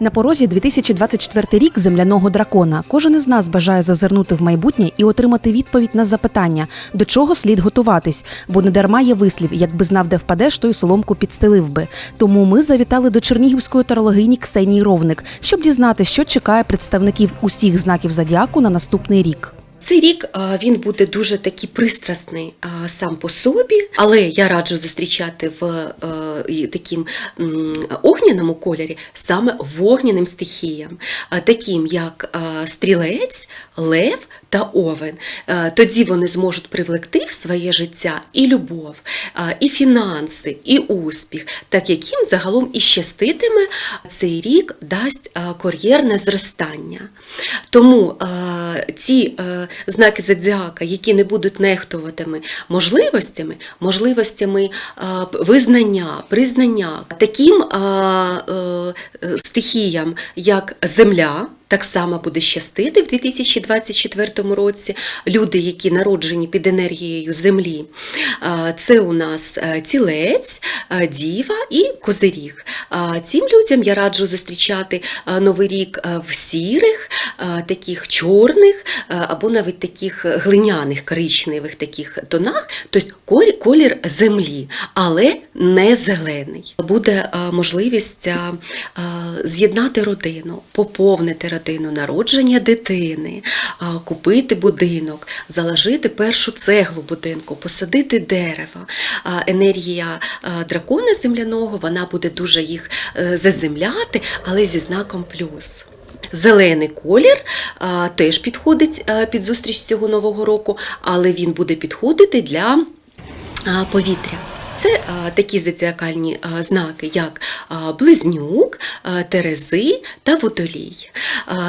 На порозі 2024 рік земляного дракона. Кожен із нас бажає зазирнути в майбутнє і отримати відповідь на запитання, до чого слід готуватись, бо не дарма є вислів, якби знав, де впадеш, то й соломку підстелив би. Тому ми завітали до чернігівської тарологині Ксенії Ровник, щоб дізнати, що чекає представників усіх знаків зодіаку на наступний рік. Цей рік він буде дуже такий пристрасний сам по собі, але я раджу зустрічати в е, таким огняному кольорі саме вогняним стихіям, таким як стрілець, лев та овен. Е, Тоді вони зможуть привлекти в своє життя і любов, і фінанси, і успіх, так як їм загалом і щаститиме цей рік дасть а, кар'єрне зростання. Тому ці е, знаки зодіака, які не будуть нехтуватими можливостями, можливостями визнання, признання, таким е, е, стихіям, як земля. Так само буде щастити в 2024 році. Люди, які народжені під енергією землі, це у нас е, тілець, е, діва і козиріг. Цим людям я раджу зустрічати е, новий рік в сірих, таких чорних або навіть таких глиняних коричневих таких тонах, тобто колір землі, але не зелений. Буде можливість з'єднати родину, поповнити родину, народження дитини, е, купити будинок, заложити першу цеглу будинку, посадити дерево. Енергія е, дракона земляного вона буде дуже їх е, заземляти, але зі знаком плюс. Зелений колір а, теж підходить а, під зустріч цього нового року, але він буде підходити для а, повітря. Це а, такі зодіакальні а, знаки, як а, близнюк, терези та водолій.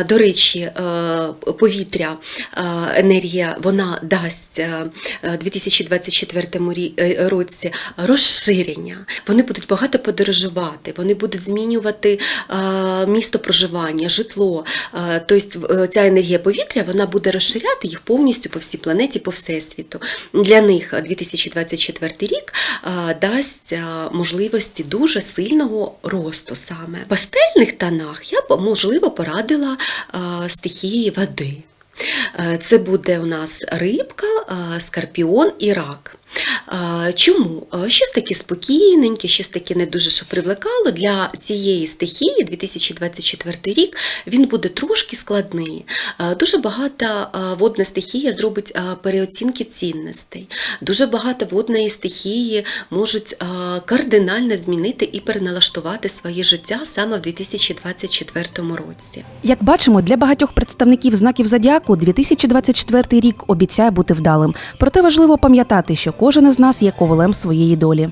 До речі, повітря, енергія, вона дасть а, 2024 е, році розширення. Вони будуть багато подорожувати, вони будуть змінювати місто проживання, житло. Тобто е, ця енергія повітря вона буде розширяти їх повністю по всій планеті, по всесвіту. Для них 2024 рік дасть можливості дуже сильного росту саме. В пастельних тонах я б, можливо порадила стихії води. Е, Це буде у нас рибка, е, скорпіон і рак. Е, Чому? Щось таке спокійненьке, щось таке не дуже що привлекало. Для цієї стихії 2024 рік він буде трошки складний. Дуже багато водна стихія зробить переоцінки цінностей. Дуже багато водної стихії можуть кардинально змінити і переналаштувати своє життя саме в 2024 році. Як бачимо, для багатьох представників знаків зодіаку 2024 рік обіцяє бути вдалим. Проте важливо пам'ятати, що кожен із нас є ковалем своєї долі.